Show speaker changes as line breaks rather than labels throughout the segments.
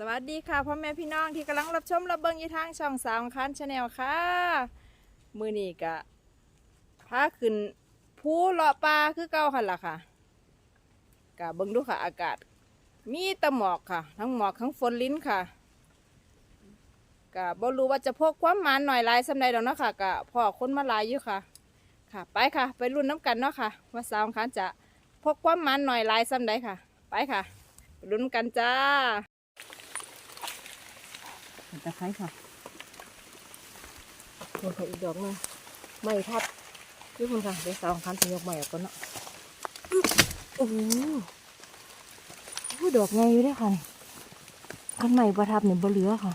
สวัสดีค่ะพ่อแม่พี่น้องที่กำลังรับชมรับเบิ้งยู่ทางช่องสามคันชาแนลค่ะ มือนี้กะพาขึ้นภูเลาะปลาคือเก่าค่ะล่ะค่ะกะเบิ้งดูค่ะ อากาศ มีตะหมอกค่ะ ทั้งหมอกทั้งฝนลิ้นค่ะกะบ่รู้ว่าจะพกความหมานหน่อยลายสำใดดอกเนาะค่ะกะพ่อคนมาลายอยู่ค่ะ ค่ะ ไปค่ะ ไปรุ่นน้ำกันเนาะค่ะว่าสามคันจะพกความหมานหน่อยลายสำใดค่ะ ไปค่ะ รุ่นกันจ้า ตะไคร้ค่ะโคนค่ะอีกดอกหนึงไม่ทับพี่คุณค่ะเดี๋ยวสองคันถึงยกใหม่ออกก่อนเนาะโอ้โหโอ้ดอกไงอยู่เด้อค่ะนี่คันใหม่ประทับเนี่ยบ่เหลือค่ะ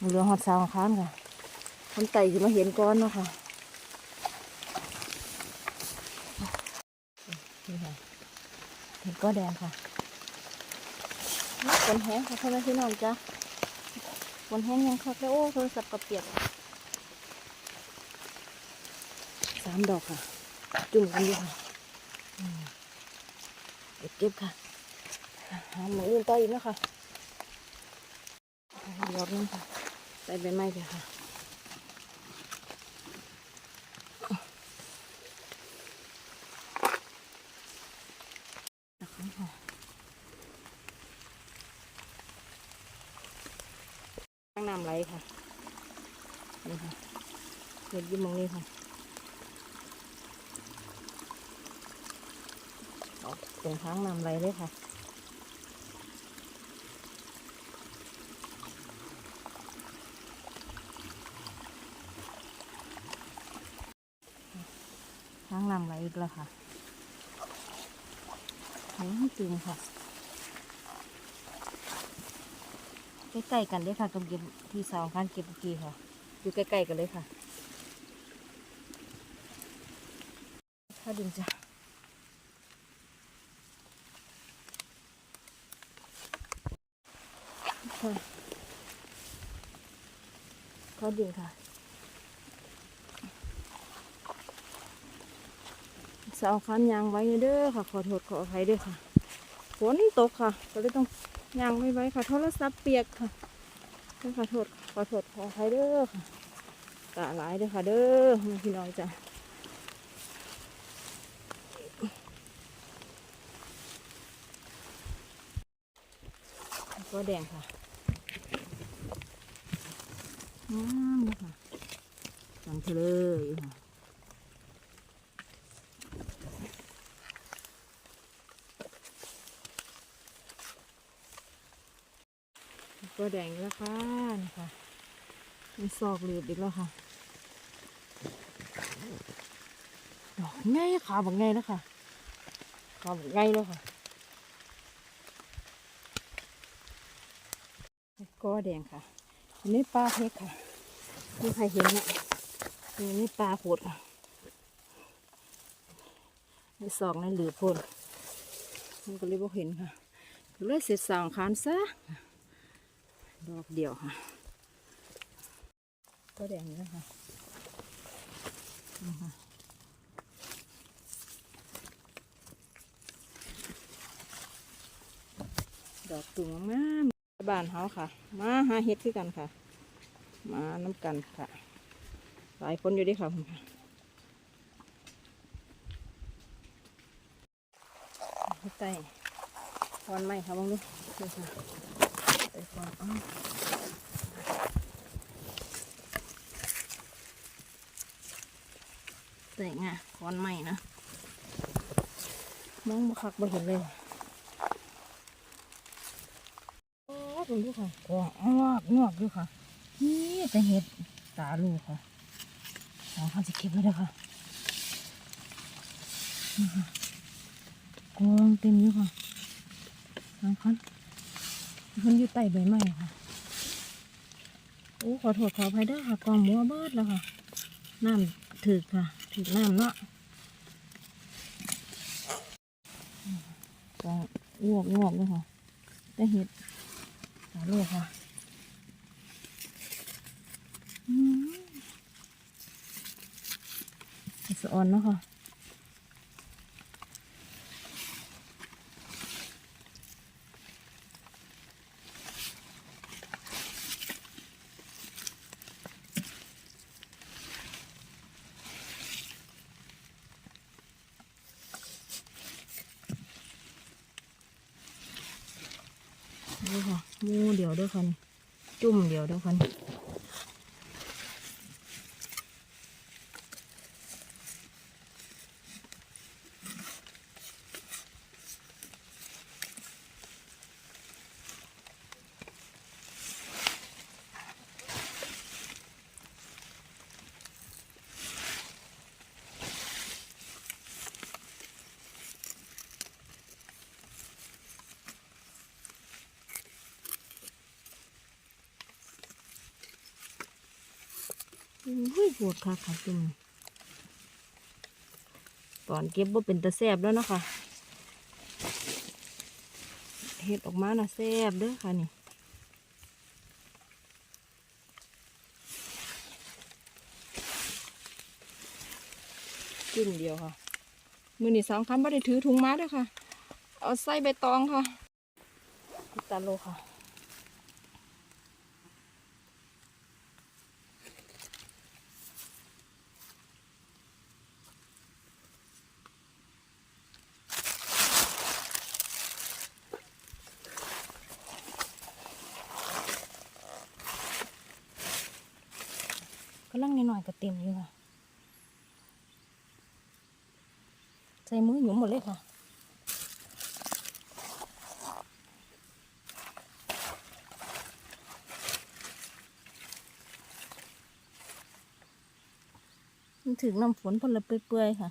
บ่เหลือหอดสาวคันค่ะคนไต่จะมาเห็นก้อนเนาะค่ะนี่ค่ะเห็นก้อนแดงค่ะนี่คนแห้งค่ะพ่อแม่พี่น้องจ้าบ นแห้งยังคักแล้วโอ้โทรศัพท์กระเปียกสามดอกค่ะ จุ่มกันอยู่ค่ะอืมเดี๋ยวเก็บค่ะหาหมูอื่นต่ออีกนะคะดอกนึงค่ะใส่ใบไม้ไปค่ะอกนี้ค่ะ ข้าง น้ำไหลค่ะนี่ค่ะเห็ดยิ้มมองนี้ค่ะออกตรงทางน้ำไหลเลยค่ะทางน้ำไหลอีกแล้วค่ะ นี่จริงค่ะ ใกล้ๆกันเลยค่ะกับเก็บที่สาวคันเก็บเมื่อกี้ค่ะ อยู่ใกล้ๆกันเลยค่ะถ้าดินจ้ะค่ะข้าดินค่ะสาวคันยางไว้เด้อค่ะ ขอโทษขออภัยด้วยค่ะฝนตกค่ะ ก็เลยต้อง ยางไม่ไว้ค่ะโทรศัพท์เปียกค่ะขอโทษขอโทษขออภัยเด้อค่ะกะหลายเด้อค่ะเด้อพี่น้องจ้ะก็แดงค่ะงามเลยค่ะสังเทเลยค่ะ ก็แดงแล้วค่ะนี่ค่ะ มีซอกเหลือบอีกแล้วค่ะ ดอกง่ายขาบอกง่ายแล้วค่ะขาบอกง่ายแล้วค่ะ ก็แดงค่ะอันนี้ปลาเพชรค่ะมีใครเห็นนี่ยอันนี้ปลาโขดค่ะนี่สองนั่นเหลือโพนมันก็เลยบ่เห็นค่ะเลยเสร็จสองคานซะ ดอกเดียวค่ะก็แดงนี่ค่ะนี่ค่ะดอกตุ่มงามบ้านเฮาค่ะ มาหาเห็ดคือกันค่ะ มาน้ำกันค่ะ หลายคนอยู่ด้วยค่ะคุณค่ะเฮ็ดใต้คอนไม้ค่ะมองดูนี่ค่ะ ใต้คอนอ้าวแต่งอะคอนไม้นะมองบ่คักบ่เห็นเลยโอ้ดูดูค่ะกวางงอกงอกดูค่ะ นี่จะเห็ดตาลูกค่ะสองพันสิเก็บไว้เลยค่ะนี่ค่ะกวางเต็มอยู่ค่ะสองพัน มันอยู่ใต้ใบไม้ค่ะโอ้ขอโทษขออภัยด้วยค่ะกองมัวเบิดแล้วค่ะน้ำถึกค่ะถึกน้ำเนาะกวางงอกงอกเลยค่ะแต่เห็ดตาลูกค่ะอืมสะออนเนาะค่ะ ดู ค่ะมูเดียวเด้วยคันจุ่มเดียวเด้วยคัน อุ้ยปวดค่ะค่ะจุ่มตอนเก็บว่าเป็นตะแซบแล้วเนาะคะเห็ดออกมาน่ะแซบเด้อค่ะนี่กินเดียวค่ะ มือนี่สองคันไม่ได้ถือถุงมาด้วยค่ะ เอาใส่ใบตองค่ะ ตาโลค่ะ ลังนิดหน่อยก็เต็มอยู่ค่ะ ใส่มือหยุมหมดเลยค่ะมันถึงน้ำฝนพลเปื่อยๆค่ะ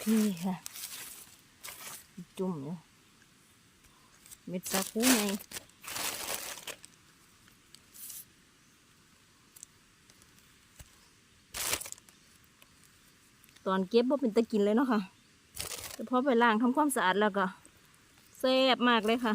พี่ค่ะ จุ่มอยู่เม็ดสาคูไงตอนเก็บบ่เป็นตะกินเลยเนาะค่ะ แต่พอไปล้างทำความสะอาดแล้วก็แซ่บมากเลยค่ะ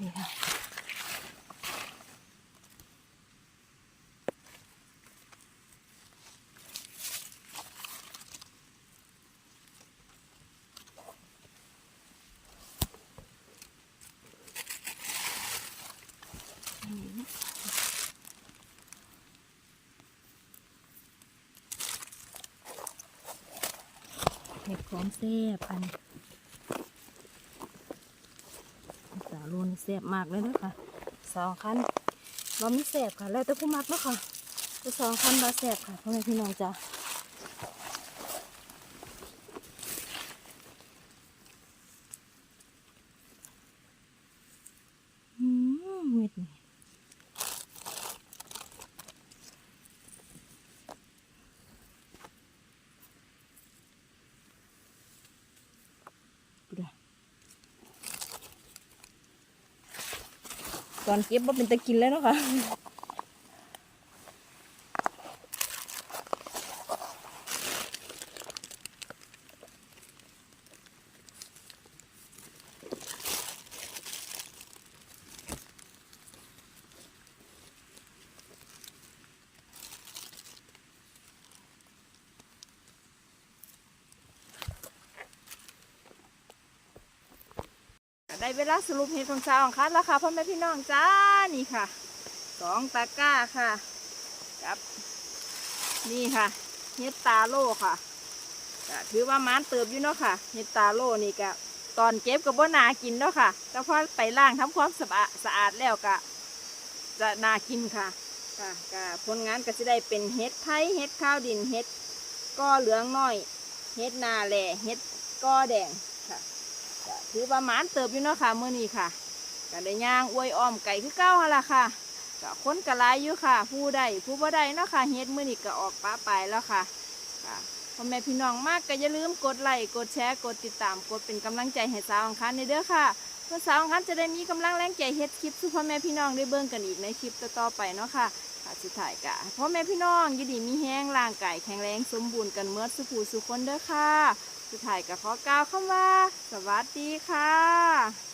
นี่ค่ะ เห็ดพร้อมแซ่บอันสาโลนแซ่บมากเลยนะคะสองคันเราไม่แซ่บค่ะ แล้วแต่ผู้มักเนาะค่ะจะสองคันบาแซ่บค่ะพ่อแม่พี่น้องจ้าอืมเม็ดนี่ดูดิ ตอนเก็บว่าเป็นตะกินแล้วเนาะค่ะ ได้เวลาสรุปเหตุของเช้าของคันแล้วค่ะพ่อแม่พี่น้องจ้านี่ค่ะสองตะกร้าค่ะกับ นี่ค่ะเฮ็ดตาโลค่ะถือว่ามันเติบอยู่เนาะค่ะเฮ็ดตาโลนี่ก็ตอนเก็บก็บ่นากินเนาะค่ะแต่พอไปล้างทำความสะอาดสะอาดแล้วก็จะนากินค่ะค่ะก็ผลงานก็จะได้เป็นเฮ็ดไทยเฮ็ดข้าวดินเฮ็ดก้อเหลืองน้อยเฮ็ดนาแหล่เฮ็ดก้อแดง ถือว่าหมานเติบอยู่เนาะค่ะมื้อนี้ค่ะก็ได้ย่างอวยอ้อมไก่คือเก้าหละค่ะก็คนก็หลายอยู่ค่ะ ผู้ใดผู้บ่ได้เนาะค่ะเฮ็ดเมื้อนี้ก็ออกป้าไปแล้วค่ะค่ะพ่อแม่พี่น้องมากก็อย่าลืมกดไลค์กดแชร์กดติดตามกดเป็นกำลังใจให้สาวอังคารในเด้อค่ะเพื่อสาวอังคารจะได้มีกำลังแรงใจเฮ็ดคลิปสู่พ่อแม่พี่น้องได้เบิ่งกันอีกในคลิปต่อๆไปเนาะค่ะค่ะสุดท้ายกะพ่อแม่พี่น้องยินดีมีแห้งร่างกายแข็งแรงสมบูรณ์กันเมื่อสุขูสุคนเด้อค่ะ สุดท้ายกะขอกล่าวคำว่า สวัสดีค่ะ